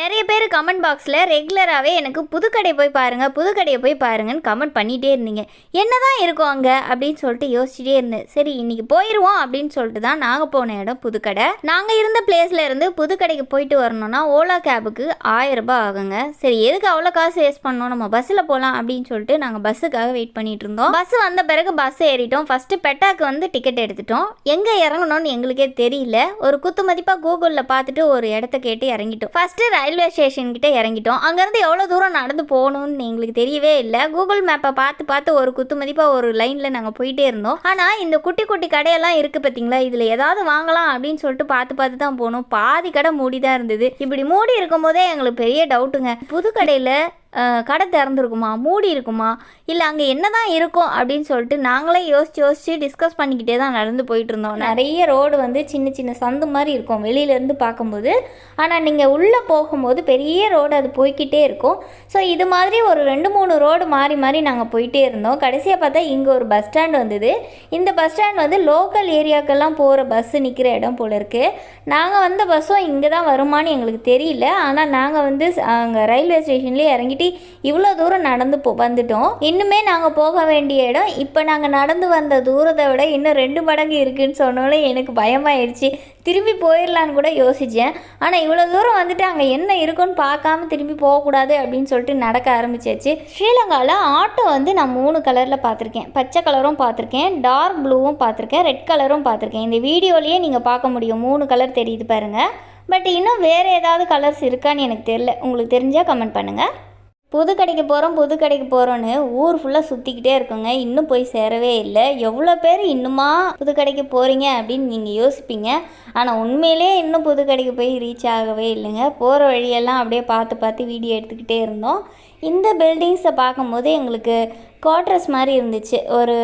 நிறைய பேர் கமெண்ட் பாக்ஸில் ரெகுலராகவே எனக்கு புதுக்கடை போய் பாருங்கள் புதுக்கடையை போய் பாருங்கன்னு கமெண்ட் பண்ணிகிட்டே இருந்தீங்க. என்ன தான் இருக்கும் அங்கே? அப்படின்னு சொல்லிட்டு யோசிச்சுட்டே இருந்தேன். சரி இன்னைக்கு போயிடுவோம் அப்படின்னு சொல்லிட்டு தான் நாங்கள் போன இடம் புதுக்கடை. நாங்கள் இருந்த பிளேஸில் இருந்து புதுக்கடைக்கு போயிட்டு வரணும்னா ஓலா கேபுக்கு ஆயிரம் ரூபாய் ஆகுங்க. சரி எதுக்கு அவ்வளோ காசு வேஸ்ட் பண்ணோம் நம்ம பஸ்ஸில் போகலாம் அப்படின்னு சொல்லிட்டு நாங்கள் பஸ்ஸுக்காக வெயிட் பண்ணிட்டு இருந்தோம். பஸ் வந்த பிறகு பஸ் ஏறிட்டோம். ஃபஸ்ட்டு பெட்டாக்கு வந்து டிக்கெட் எடுத்துட்டோம். எங்கே இறங்கணும்னு எங்களுக்கே தெரியல. ஒரு குத்து மதிப்பாக கூகுளில் பார்த்துட்டு ஒரு இடத்த கேட்டு இறங்கிட்டோம். ஃபஸ்ட்டு ரயில்வே ஸ்டேஷன்கிட்ட இறங்கிட்டோம். அங்கேருந்து எவ்வளோ தூரம் நடந்து போகணும்னு எங்களுக்கு தெரியவே இல்லை. கூகுள் மேப்பை பார்த்து பார்த்து ஒரு குத்து மதிப்பாக ஒரு லைனில் நாங்கள் போயிட்டே இருந்தோம். ஆனால் இந்த குட்டி குட்டி கடையெல்லாம் இருக்குது பார்த்தீங்களா இதில் ஏதாவது வாங்கலாம் அப்படின்னு சொல்லிட்டு பார்த்து பார்த்து தான் போனோம். பாதி கடை மூடி தான் இருந்தது. இப்படி மூடி இருக்கும்போதே எங்களுக்கு பெரிய டவுட்டுங்க புது கடையில் கடை திறந்துருக்குமா? மூடி இருக்குமா? இல்லை அங்கே என்ன தான் இருக்கும் அப்படின்னு சொல்லிட்டு நாங்களே யோசிச்சு யோசிச்சு டிஸ்கஸ் பண்ணிக்கிட்டே தான் நடந்து போயிட்டு இருந்தோம் நிறைய ரோடு வந்து சின்ன சின்ன சந்து மாதிரி இருக்கும் வெளியிலேருந்து பார்க்கும்போது. ஆனால் நீங்கள் உள்ளே போகும்போது பெரிய ரோடு அது போய்கிட்டே இருக்கும். ஸோ இது மாதிரி ஒரு ரெண்டு மூணு ரோடு மாறி மாறி நாங்கள் போயிட்டே இருந்தோம். கடைசியாக பார்த்தா இங்கே ஒரு பஸ் ஸ்டாண்ட் வந்தது. இந்த பஸ் ஸ்டாண்ட் வந்து லோக்கல் ஏரியாக்கெல்லாம் போகிற பஸ்ஸு நிற்கிற இடம் போல இருக்குது நாங்கள் வந்த பஸ்ஸும் இங்கே தான் வருமான்னு எங்களுக்கு தெரியல. ஆனால் நாங்கள் வந்து அங்கே ரயில்வே ஸ்டேஷன்லேயே இறங்கிட்டு இவ்வளோ தூரம் நடந்து போ வந்துட்டோம். இன்னுமே நாங்கள் போக வேண்டிய இடம். இப்போ நாங்கள் நடந்து வந்த தூரத்தை விட இன்னும் ரெண்டு மடங்கு இருக்குன்னு சொன்னோன்னே எனக்கு பயமாயிடுச்சு. திரும்பி போயிடலான்னு கூட யோசித்தேன் ஆனால் இவ்வளோ தூரம் வந்துட்டு அங்கே என்ன இருக்குன்னு பார்க்காம திரும்பி போகக்கூடாது அப்படின்னு சொல்லிட்டு நடக்க ஆரம்பிச்சாச்சு. ஸ்ரீலங்காவில் ஆட்டோ வந்து நான் மூணு கலரில் பார்த்துருக்கேன். பச்சை கலரும் பார்த்துருக்கேன். டார்க் ப்ளூவும் பார்த்துருக்கேன். ரெட் கலரும் பார்த்துருக்கேன். இந்த வீடியோலேயே நீங்கள் பார்க்க முடியும். மூணு கலர் தெரியுது பாருங்கள் பட் இன்னும் வேறு ஏதாவது கலர்ஸ் இருக்கான்னு எனக்கு தெரில உங்களுக்கு தெரிஞ்சால் கமெண்ட் பண்ணுங்கள் புது கடைக்கு போகிறோம் புது கடைக்கு போகிறோன்னு ஊர் ஃபுல்லாக சுற்றிக்கிட்டே இருக்குங்க. இன்னும் போய் சேரவே இல்லை. எவ்வளோ பேர் இன்னுமா புது கடைக்கு போகிறீங்க அப்படின்னு நீங்கள் யோசிப்பீங்க. ஆனால் உண்மையிலே இன்னும் புது கடைக்கு போய் ரீச் ஆகவே இல்லைங்க. போகிற வழியெல்லாம் அப்படியே பார்த்து பார்த்து வீடியோ எடுத்துக்கிட்டே இருந்தோம். இந்த பில்டிங்ஸை பார்க்கும்போது எங்களுக்கு குவாட்ரஸ் மாதிரி இருந்துச்சு. ஒரு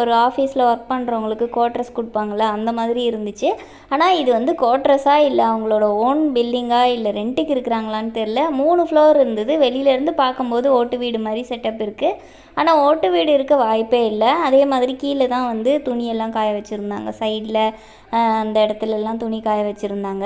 ஒரு ஆஃபீஸில் ஒர்க் பண்ணுறவங்களுக்கு குவாட்ரஸ் கொடுப்பாங்கள அந்த மாதிரி இருந்துச்சு. ஆனால் இது வந்து குவார்ட்டர்ஸாக இல்லை அவங்களோட ஓன் பில்டிங்காக இல்லை ரெண்ட்டுக்கு இருக்கிறாங்களான்னு தெரில மூணு ஃப்ளோர் இருந்தது. வெளியிலேருந்து பார்க்கும்போது ஓட்டு வீடு மாதிரி செட்டப் இருக்குது ஆனால் ஓட்டு வீடு இருக்க வாய்ப்பே இல்லை. அதே மாதிரி கீழே தான் வந்து துணியெல்லாம் காய வச்சுருந்தாங்க. சைடில் அந்த இடத்துலலாம் துணி காய வச்சுருந்தாங்க.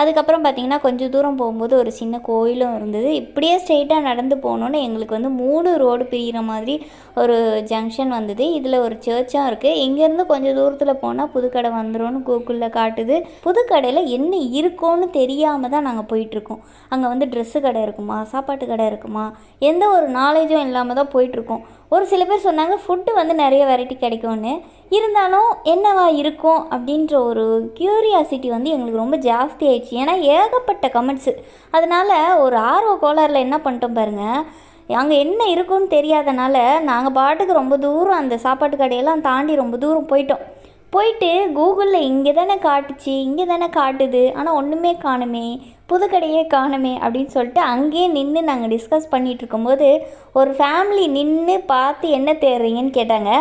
அதுக்கப்புறம் பார்த்திங்கன்னா கொஞ்சம் தூரம் போகும்போது ஒரு சின்ன கோயிலும் இருந்தது. இப்படியே ஸ்ட்ரெயிட்டாக நடந்து போகணுன்னு எங்களுக்கு வந்து மூணு ரோடு பிரிகிற மாதிரி ஒரு ஜங்ஷன் வந்தது. இதில் ஒரு சர்ச்சும் இருக்குது இங்கேருந்து கொஞ்சம் தூரத்தில் போனால் புதுக்கடை வந்துடும்னு கூகுளில் காட்டுது. புதுக்கடையில் என்ன இருக்கோன்னு தெரியாமல் தான் நாங்கள் போயிட்டுருக்கோம். அங்கே வந்து ட்ரெஸ்ஸு கடை இருக்குமா? சாப்பாட்டு கடை இருக்குமா? எந்த ஒரு நாலேஜும் இல்லாமல் தான் போயிட்டுருக்கோம். ஒரு சில பேர் சொன்னாங்க ஃபுட்டு வந்து நிறைய வெரைட்டி கிடைக்கும்னு. இருந்தாலும் என்னவா இருக்கும் அப்படின்ற ஒரு க்யூரியாசிட்டி வந்து எங்களுக்கு ரொம்ப ஜாஸ்தி ஆயிடுச்சு. ஏன்னா ஏகப்பட்ட கமெண்ட்ஸு அதனால் ஒரு ஆர்வ கோளாறில் என்ன பண்ணிட்டோம் பாருங்கள் அங்கே என்ன இருக்குன்னு தெரியாதனால நாங்கள் பாட்டுக்கு ரொம்ப தூரம் அந்த சாப்பாட்டு கடையெல்லாம் தாண்டி ரொம்ப தூரம் போயிட்டோம். போயிட்டு கூகுளில் இங்கே தானே காட்டுச்சு இங்கே தானே காட்டுது ஆனால் ஒன்றுமே காணுமே புதுக்கடையே காணுமே அப்படின்னு சொல்லிட்டு அங்கேயே நின்று நாங்கள் டிஸ்கஸ் பண்ணிகிட்டு இருக்கும்போது ஒரு ஃபேமிலி நின்று பார்த்து என்ன தேடுறீங்கன்னு கேட்டாங்க.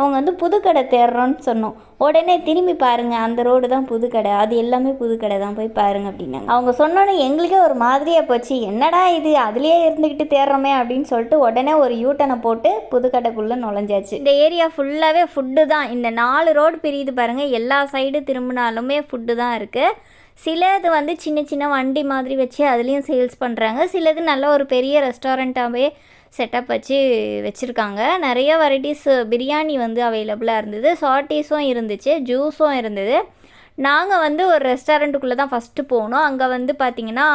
அவங்க வந்து புதுக்கடை தேடுறோன்னு சொன்னோம். உடனே திரும்பி பாருங்கள் அந்த ரோடு தான் புதுக்கடை. அது எல்லாமே புதுக்கடை தான். போய் பாருங்க அப்படின்னாங்க. அவங்க சொன்னோன்னே எங்களுக்கே ஒரு மாதிரியாக போச்சு. என்னடா இது? அதுலேயே இருந்துக்கிட்டு தேடுறோமே அப்படின்னு சொல்லிட்டு உடனே ஒரு யூட்டனை போட்டு புதுக்கடைக்குள்ளே நுழைஞ்சாச்சு. இந்த ஏரியா ஃபுல்லாகவே ஃபுட்டு தான். இந்த நாலு ரோடு பிரியுது பாருங்கள் எல்லா சைடு திரும்பினாலுமே ஃபுட்டு தான் இருக்குது சிலது வந்து சின்ன சின்ன வண்டி மாதிரி வச்சு அதுலேயும் சேல்ஸ் பண்ணுறாங்க சிலது நல்ல ஒரு பெரிய ரெஸ்டாரண்ட்டாகவே செட்டப் வச்சு வச்சுருக்காங்க. நிறைய வெரைட்டிஸ் பிரியாணி வந்து அவைலபிளாக இருந்தது. சாட்டீஸும் இருந்துச்சு ஜூஸும் இருந்தது. நாங்கள் வந்து ஒரு ரெஸ்டாரண்ட்டுக்குள்ளே தான் ஃபஸ்ட்டு போனோம். அங்கே வந்து பார்த்திங்கன்னா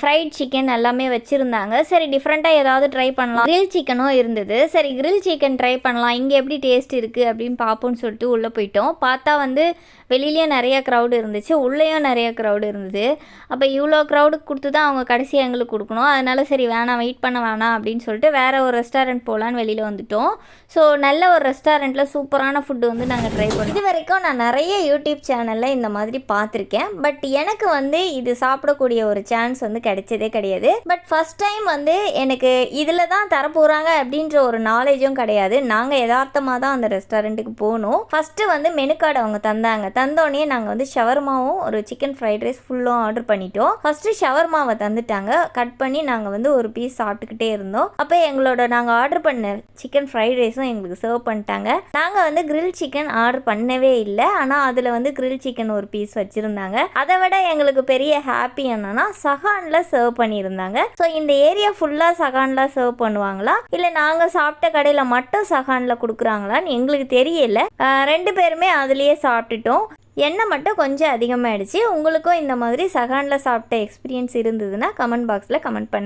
ஃப்ரைட் சிக்கன் எல்லாமே வச்சுருந்தாங்க. சரி டிஃப்ரெண்ட்டாக ஏதாவது ட்ரை பண்ணலாம். கிரில் சிக்கனும் இருந்தது. சரி கிரில் சிக்கன் ட்ரை பண்ணலாம். இங்கே எப்படி டேஸ்ட் இருக்குது அப்படின்னு பார்ப்போம்னு சொல்லிட்டு உள்ளே போயிட்டோம். பார்த்தா வந்து வெளியிலேயும் நிறையா க்ரௌடு இருந்துச்சு. உள்ளேயும் நிறையா க்ரௌடு இருந்தது. அப்போ இவ்வளோ க்ரௌடுக்கு கொடுத்து தான் அவங்க கடைசியாக எங்களுக்கு கொடுக்கணும். அதனால் சரி வேணாம் வெயிட் பண்ண வேணாம் அப்படின்னு சொல்லிட்டு வேறு ஒரு ரெஸ்டாரண்ட் போகலான்னு வெளியில் வந்துட்டோம். ஸோ நல்ல ஒரு ரெஸ்டாரண்ட்டில் சூப்பரான ஃபுட்டு வந்து நாங்கள் ட்ரை பண்ணோம். இது வரைக்கும் நான் நிறைய யூடியூப் சேனல் சேனலில் இந்த மாதிரி பார்த்துருக்கேன் பட் எனக்கு வந்து இது சாப்பிடக்கூடிய ஒரு சான்ஸ் வந்து கிடைச்சதே கிடையாது. பட் ஃபஸ்ட் டைம் வந்து எனக்கு இதில் தான் தரப்போகிறாங்க அப்படின்ற ஒரு நாலேஜும் கிடையாது. நாங்கள் யதார்த்தமாக தான் அந்த ரெஸ்டாரண்ட்டுக்கு போனோம். ஃபஸ்ட்டு வந்து மெனு கார்டு அவங்க தந்தாங்க. தந்தோடனே நாங்கள் வந்து ஷவர்மாவும் ஒரு சிக்கன் ஃப்ரைட் ரைஸ் ஃபுல்லும் ஆர்டர் பண்ணிட்டோம். ஃபஸ்ட்டு ஷவர்மாவை தந்துட்டாங்க. கட் பண்ணி நாங்கள் வந்து ஒரு பீஸ் சாப்பிட்டுக்கிட்டே இருந்தோம். அப்போ எங்களோட நாங்கள் ஆர்டர் பண்ண சிக்கன் ஃப்ரைட் ரைஸும் எங்களுக்கு சர்வ் பண்ணிட்டாங்க. நாங்கள் வந்து கிரில் சிக்கன் ஆர்டர் பண்ணவே இல்லை. ஆனால் அதில் வந்து கிரில் கிரில் சிக்கன் ஒரு பீஸ் வச்சுருந்தாங்க. அதை விட எங்களுக்கு பெரிய ஹாப்பி என்னன்னா சகானில் சர்வ் பண்ணியிருந்தாங்க. ஸோ இந்த ஏரியா ஃபுல்லாக சகானில் சர்வ் பண்ணுவாங்களா? இல்லை நாங்கள் சாப்பிட்ட கடையில் மட்டும் சகானில் கொடுக்குறாங்களான்னு எங்களுக்கு தெரியல. ரெண்டு பேருமே அதுலேயே சாப்பிட்டுட்டோம். எண்ணெய் மட்டும் கொஞ்சம் அதிகமாகிடுச்சு உங்களுக்கும் இந்த மாதிரி சகானில் சாப்பிட்ட எக்ஸ்பீரியன்ஸ் இருந்ததுன்னா கமெண்ட் பாக்ஸில் கமெண்ட் பண்ணுங்க.